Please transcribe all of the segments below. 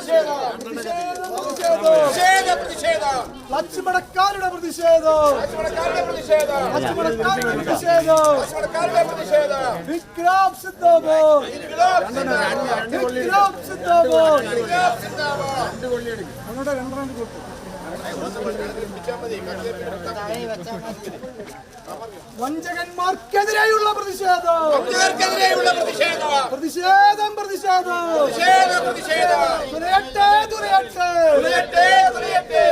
谢了，谢了。ലക്ഷ്മണക്കാരുടെ പ്രതിഷേധം. ലക്ഷ്മണക്കാരുടെ പ്രതിഷേധം. വിക്രം സിന്ദാബാദ് വിക്രം സിന്ദാബാദ് അങ്ങോട്ട് രണ്ടാണ്ട് കൊടുത്തു വഞ്ചകന്മാർക്കെതിരെയുള്ള പ്രതിഷേധം. പ്രതിഷേധം. പ്രതിഷേധം തുറയട്ടെ തുറയട്ടെ തുറയട്ടെ തുലയട്ടെ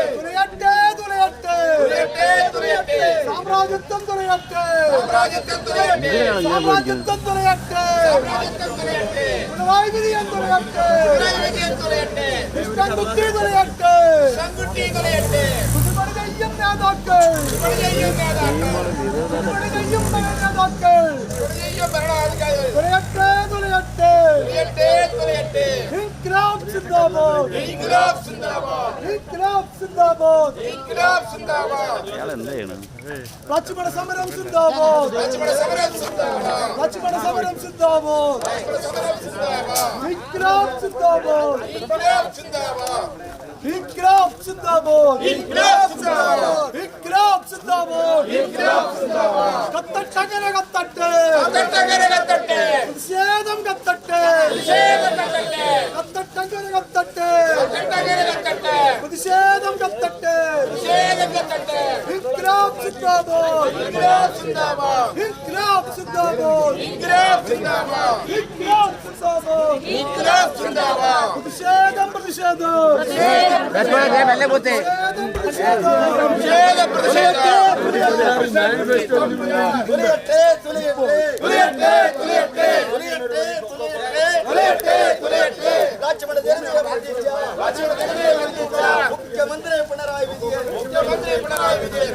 സാമ്രാജ്യത്വം തുലയട്ടെ സാമ്രാജ്യത്വം തുലയട്ടെ പിണറായി വിജയൻ തുലയട്ടെ കൃഷ്ണൻകുട്ടി തുലയട്ടെ പുതുമണി ചെയ്യും നേതാക്കൾ. പുതുമണി ചെയ്യും നേതാക്കൾ. തുലയട്ടെ തുലയട്ടെ ഇൻക്ലാബ് സിന്ദാബാദ്. ഇൻക്രാബ് സിന്ദാബാദ്. ഇയാൾ എന്താ ചെയ്യണ? ലക്ഷ്മണ സമരം സിന്ദാബാദ്. ലക്ഷ്മണ സമരം സിന്ദാബാദ്. ഇൻക്ലാബ് സിന്ദാബാദ്. ഇൻക്ലാബ് സിന്ദാബാദ്. ഇൻക്ലാബ് സിന്ദാബാദ്. കത്തട്ടങ്ങനെ കത്തട്ടെ പ്രതിഷേധം കത്തട്ടെ കത്തട്ടങ്ങനെ കത്തട്ടെ പ്രതിഷേധം കത്തട്ടെ ഇൻക്ലാബ് സിന്ദാബാദ് ഇൻക്ലാബ് സിന്ദാബാദ് ഇൻക്ലാബ് സിന്ദാബാദ് പ്രതിഷേധം പ്രതിഷേധം പ്രതിഷേധം മുഖ്യമന്ത്രി പിണറായി വിജയൻ മുഖ്യമന്ത്രി പിണറായി വിജയൻ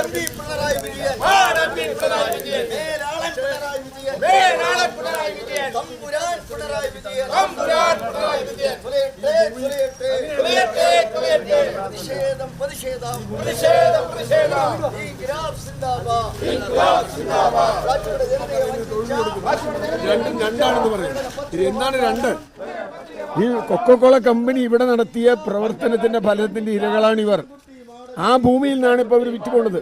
മാടമ്പി പിണറായി വിജയൻ. മാടമ്പി പിണറായി വിജയൻ. മേലാളൻ പിണറായി വിജയൻ. മേലാളൻ പിണറായി വിജയൻ. തമ്പുരാൻ പിണറായി വിജയൻ. തമ്പുരാൻ പിണറായി വിജയൻ. തുലയട്ടെ തുലയട്ടെ തുലയട്ടെ തുലയട്ടെ പ്രതിഷേധം പ്രതിഷേധം. പ്രതിഷേധം പ്രതിഷേധം. ഈ ഗ്രാഫ് സിന്ദാബാദ്. ഈ ഗ്രാഫ് സിന്ദാബാദ്. രാജ്യയുടെ ജനതയെ വഞ്ചിച്ച രണ്ടും രണ്ടാണെന്ന് പറയും. ഇത് എന്താണ് രണ്ട്? ഈ കൊക്കോകോള കമ്പനി ഇവിടെ നടത്തിയ പ്രവർത്തനത്തിന്റെ ഫലത്തിന്റെ ഇരകളാണ് ഇവർ ആ ഭൂമിയിൽ നിന്നാണ് ഇപ്പോൾ അവർ വിറ്റ് പോണത്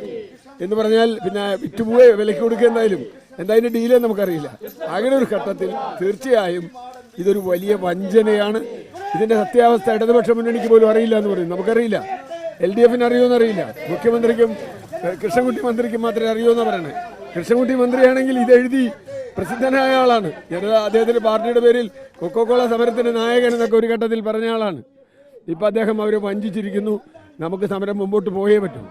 എന്ന് പറഞ്ഞാൽ പിന്നെ വിറ്റുപോയ വിലയ്ക്ക് കൊടുക്കുക എന്തായാലും. എന്തായാലും ഡീലേ നമുക്കറിയില്ല. അങ്ങനെ ഒരു ഘട്ടത്തിൽ തീർച്ചയായും ഇതൊരു വലിയ വഞ്ചനയാണ്. ഇതിന്റെ സത്യാവസ്ഥ ഇടതുപക്ഷ മുന്നണിക്ക് പോലും അറിയില്ല എന്ന് പറയും നമുക്കറിയില്ല. എൽ ഡി എഫിന് അറിയുമെന്ന് അറിയില്ല മുഖ്യമന്ത്രിക്കും കൃഷ്ണൻകുട്ടി മന്ത്രിക്കും മാത്രമേ അറിയൂന്ന് പറയണേ. കൃഷ്ണൻകുട്ടി മന്ത്രിയാണെങ്കിൽ ഇത് എഴുതി പ്രസിദ്ധനായ ആളാണ്. ജനത അദ്ദേഹത്തിന്റെ പാർട്ടിയുടെ പേരിൽ കൊക്കോകോള സമരത്തിന്റെ നായകൻ എന്നൊക്കെ ഒരു ഘട്ടത്തിൽ പറഞ്ഞ ആളാണ്. ഇപ്പൊ അദ്ദേഹം അവരെ വഞ്ചിച്ചിരിക്കുന്നു. നമുക്ക് സമരം മുമ്പോട്ട് പോയേ പറ്റൂ.